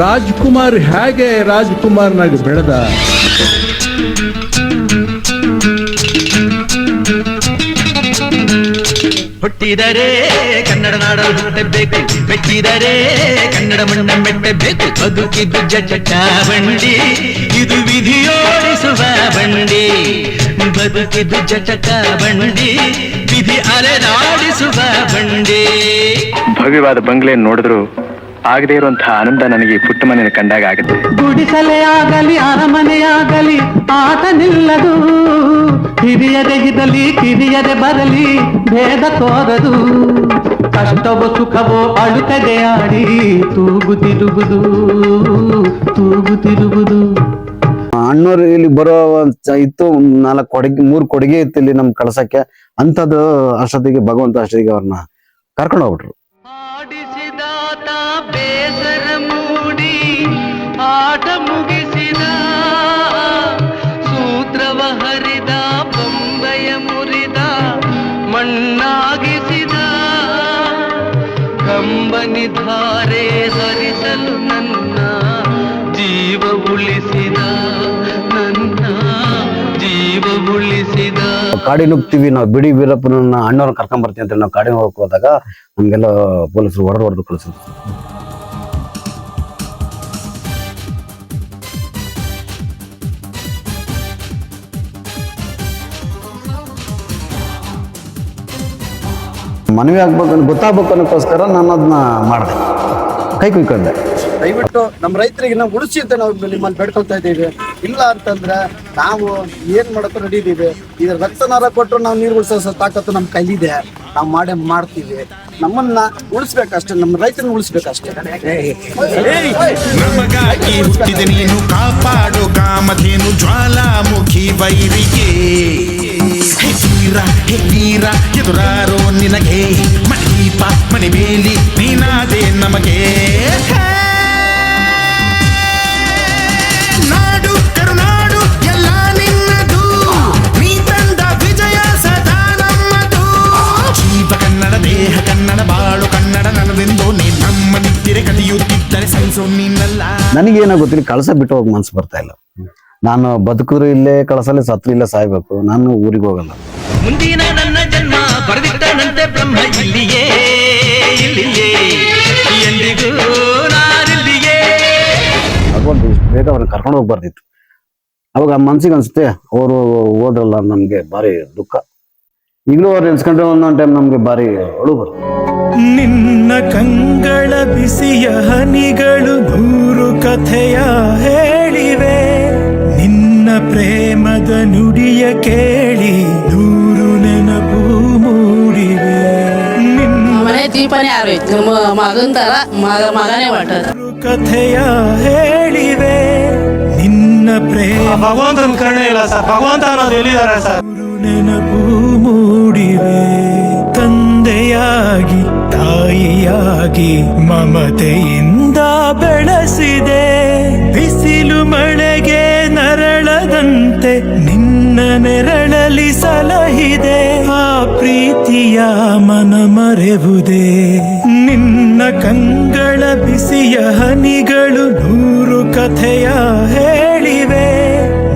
ರಾಜ್ಕುಮಾರ್ ಹೇಗೆ ರಾಜ್ಕುಮಾರ್ನಾಗಿ ಬೆಳೆದ? ಹುಟ್ಟಿದರೆ ಕನ್ನಡ ನಾಡಲು ಹುಟ್ಟಬೇಕು ಮೆಟ್ಟಿದರೆ ಕನ್ನಡ ಮಣ್ಣ ಮೆಟ್ಟಬೇಕು. ಬದುಕಿದ್ದು ಜಟ ಬಂಡಿ ಇದು ವಿಧಿಯೋಡಿಸುವ ಬಂಡಿ. ಬದುಕಿದ್ದು ಜಟಕ ಬಂಡಿ ವಿಧಿ ಅಲೆದಾಡಿಸುವ ಬಂಡಿ. ಭವ್ಯವಾದ ಬಂಗ್ಲೆ ನೋಡಿದ್ರು ಆಗದೇ ಇರುವಂತಹ ಆನಂದ ನನಗೆ ಈ ಪುಟ್ಟ ಮನೆಯನ್ನು ಕಂಡಾಗ ಆಗುತ್ತೆ. ಗುಡಿಸಲೇ ಆಗಲಿ ಅರಮನೆಯಾಗಲಿ ಆಟ ನಿಲ್ಲದು. ಹಿರಿಯದೆ ಇರಲಿ ಕಿರಿಯದೆ ಬರಲಿ ಭೇದ ತೋರದು. ಕಷ್ಟವೋ ಸುಖವೋ ಅಳುತ್ತದೆ ಆಡಿ ತೂಗುತ್ತಿರುವುದು ತೂಗುತ್ತಿರುವುದು ಅಣ್ಣವ್ರು ಇಲ್ಲಿ ಬರೋ ಇತ್ತು ನಾಲ್ಕು ಕೊಡುಗೆ ಮೂರು ಕೊಡುಗೆ ಇತ್ತು ಇಲ್ಲಿ ನಮ್ ಕಳ್ಸಕ್ಕೆ. ಅಂತದ್ದು ಅಷ್ಟೊತ್ತಿಗೆ ಭಗವಂತ ಅಷ್ಟೊತ್ತಿಗೆ ಅವ್ರನ್ನ ಕರ್ಕೊಂಡು ಹೋಗ್ಬಿಟ್ರು. ಧಾರೆ ಹರಿಸಲು ನನ್ನ ಜೀವ ಉಳಿಸಿದ ನನ್ನ ಜೀವ ಉಳಿಸಿದ ಕಾಡಿ ನುಗ್ತೀವಿ ನಾವು ಬಿಡಿ ವೀರಪ್ಪನ ಅಣ್ಣವ್ರನ್ನ ಕರ್ಕೊಂಡ್ ಬರ್ತೀವಿ ಅಂತ ನಾವು ಕಾಡಿನ ಹೋಗಕ್ ಹೋದಾಗ ನಮ್ಗೆಲ್ಲ ಪೊಲೀಸರು ಹೊಡೆದು ಹೊಡೆದು ಕಳಿಸಿದ್ರು. ಮನವಿ ಆಗ್ಬೇಕು ಅಂತ ಗೊತ್ತಾಗ್ಬೇಕು ಅನ್ನೋಕ್ಕೋಸ್ಕರ ನಾನು ಅದನ್ನ ಮಾಡಿದೆ. ಕೈ ಕುಯ್ಕೊಂಡೆ. ದಯವಿಟ್ಟು ನಮ್ಮ ರೈತರಿಗೆ ನಾವು ಉಳಿಸಿ ಅಂತ ನಾವು ನಿಮ್ಮಲ್ಲಿ ಬೇಡ್ಕೊಳ್ತಾ ಇದ್ದೀವಿ. ಇಲ್ಲ ಅಂತಂದ್ರೆ ನಾವು ಏನ್ ಮಾಡಕ್ ಇದೀವಿ. ಇದ್ರ ರಕ್ತನಾರ ಕೊಟ್ಟರು ನಾವು ನೀರು ಉಳಿಸೋ ತಾಕತ್ತು ನಮ್ಮ ಕೈಲಿದೆ. ನಾವು ಮಾಡೇ ಮಾಡ್ತೀವಿ. ನಮ್ಮನ್ನ ಉಳಿಸ್ಬೇಕಷ್ಟೇ ನಮ್ಮ ರೈತನ ಉಳಿಸ್ಬೇಕಷ್ಟೇ. ನೀನು, ಕಾಪಾಡು ಕಾಮಧೇನು ಜ್ವಾಲಾಮುಖಿ ವೈರಿಗೆ. ಹೇ ವೀರ ಹೇ ವೀರ ಎದುರಾರೋ ನಿನಗೆ ಮಣಿ ಮೇಲಿ ನೀನಾದೆ ನಮಗೆ. ಜೀವ ಕನ್ನಡ ದೇಹ ಕನ್ನಡ ಬಾಳು ಕನ್ನಡ ನನದೆಂದು ನೀ ನಮ್ಮ ನಿತ್ತಿರೆ ಕದಿಯುತ್ತಿದ್ದರೆ ಸಹಿಸೋ ನೀನಲ್ಲ. ನನಗೇನೋ ಗೊತ್ತಿಲ್ಲ ಕಳಸ ಬಿಟ್ಟು ಹೋಗಿ ಮನ್ಸು ಬರ್ತಾ ಇಲ್ಲ. ನಾನು ಬದುಕರು ಇಲ್ಲೇ ಕಳಸಲ್ಲಿ ಸತ್ರು ಇಲ್ಲ ಸಾಯ್ಬೇಕು. ನಾನು ಊರಿಗೆ ಹೋಗಲ್ಲ. ಮುಂದಿನ ನನ್ನ ಜನ್ಮ ಬರೆದಿಟ್ಟನಂತೆ ಬ್ರಹ್ಮ ಇಲ್ಲಿಯೇ ಇಲ್ಲಿಯೇ ಎಂದಿಗೂ ನಾನಿಲ್ಲಿಯೇ. ಭಗವಂತ ಇಷ್ಟು ಬೇಗ ಅವ್ರನ್ನ ಕರ್ಕೊಂಡು ಹೋಗ್ಬಾರ್ದಿತ್ತು. ಅವಾಗ ಮನ್ಸಿಗೆ ಅನ್ಸುತ್ತೆ ಅವರು ಹೋದ್ರಲ್ಲ ನಮ್ಗೆ ಭಾರಿ ದುಃಖ. ಈಗಲೂ ಅವ್ರು ನೆನ್ಸ್ಕೊಂಡ್ರೆ ಒಂದೊಂದು ಟೈಮ್ ನಮ್ಗೆ ಬಾರಿ ಅಳು ಬರ್ತದೆ ನಿನ್ನ ಕಂಗಳ ಬಿಸಿಯ ಹನಿಗಳು ನೂರು ಕಥೆಯ ಹೇಳಿವೆ. ನಿನ್ನ ಪ್ರೇಮದ ನುಡಿಯ ಕೇಳಿ ನೂರು ನೆನಪು ಮೂಡಿವೆ. ಮನೆ ದೀಪನೇ ಆರೋಯ್ತು ಮಗನ ತರ ಮಗ ಮಗನೇ ಹೊಟ್ಟದ ಕಥೆಯ ಹೇಳಿವೆ. ನಿನ್ನ ಪ್ರೇಮ ಭಗವಂತನ ಕರುಣೆ ಇಲ್ಲ ಸರ್. ಭಗವಂತ ಅನ್ನೋದು ಎಲ್ಲಿದ್ದಾರೆ ಸರ್? ನೆನಪು ಮೂಡಿವೆ. ತಂದೆಯಾಗಿ, ತಾಯಿಯಾಗಿ ಮಮತೆಯಿಂದ ಬೆಳೆಸಿದೆ. ಬಿಸಿಲು ಮಳೆಗೆ ನರಳದಂತೆ ನಿನ್ನ ನೆರಳಲಿ ಸಲಹಿದೆ. ಆ ಪ್ರೀತಿಯ ಮನ ಮರೆವುದೇ ನಿನ್ನ ಕಂಗಳ ಬಿಸಿಯ ಹನಿಗಳು ನೂರು ಕಥೆಯ ಹೇಳಿವೆ.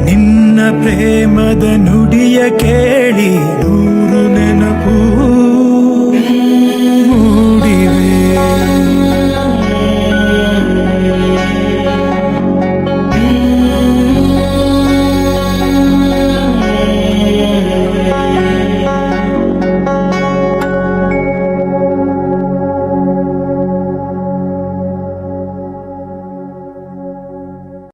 ನಿನ್ನ ಪ್ರೇಮದ ನುಡಿಯ கேளி